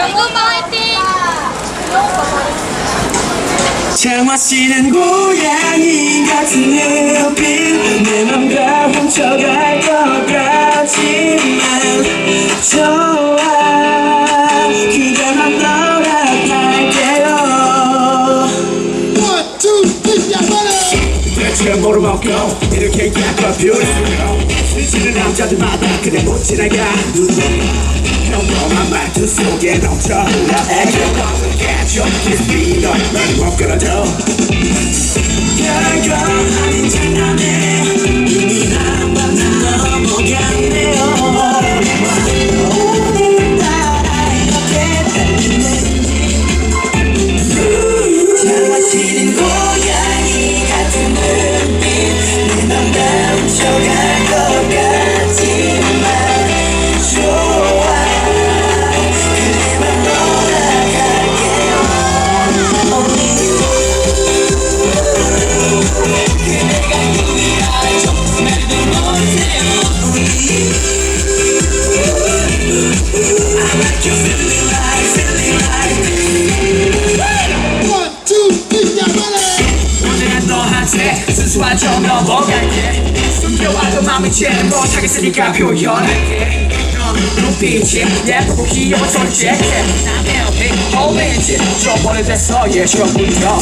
화이팅! 장화 씨는 고양이 같은 눈빛 내 맘과 훔쳐갈 것 같지만 좋아. 그대만 허락할게요. One, two, three, yeah, ready. 대체 뭐로 먹고 이렇게 예뻐 beautiful 스치는 남자들마다 그대 못 지나가 평범한 말투 속에 넘쳐 흘러 애교광을 깨져 Kiss me 널못 끌어줘 별거 아 숨겨와도 맘이 채 못하겠으니까 표현할게 넌 눈빛이 예쁘고 귀여워 솔직해 난 LP 오렌지 좀 오래돼서 예전 부터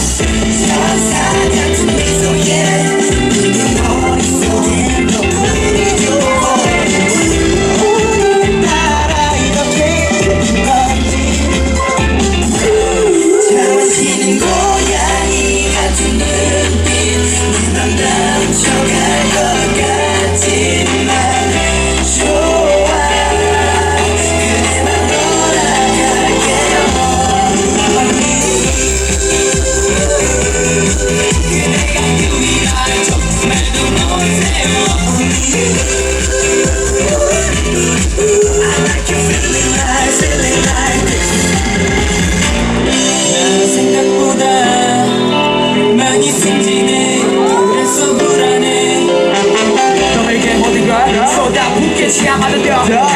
我的表。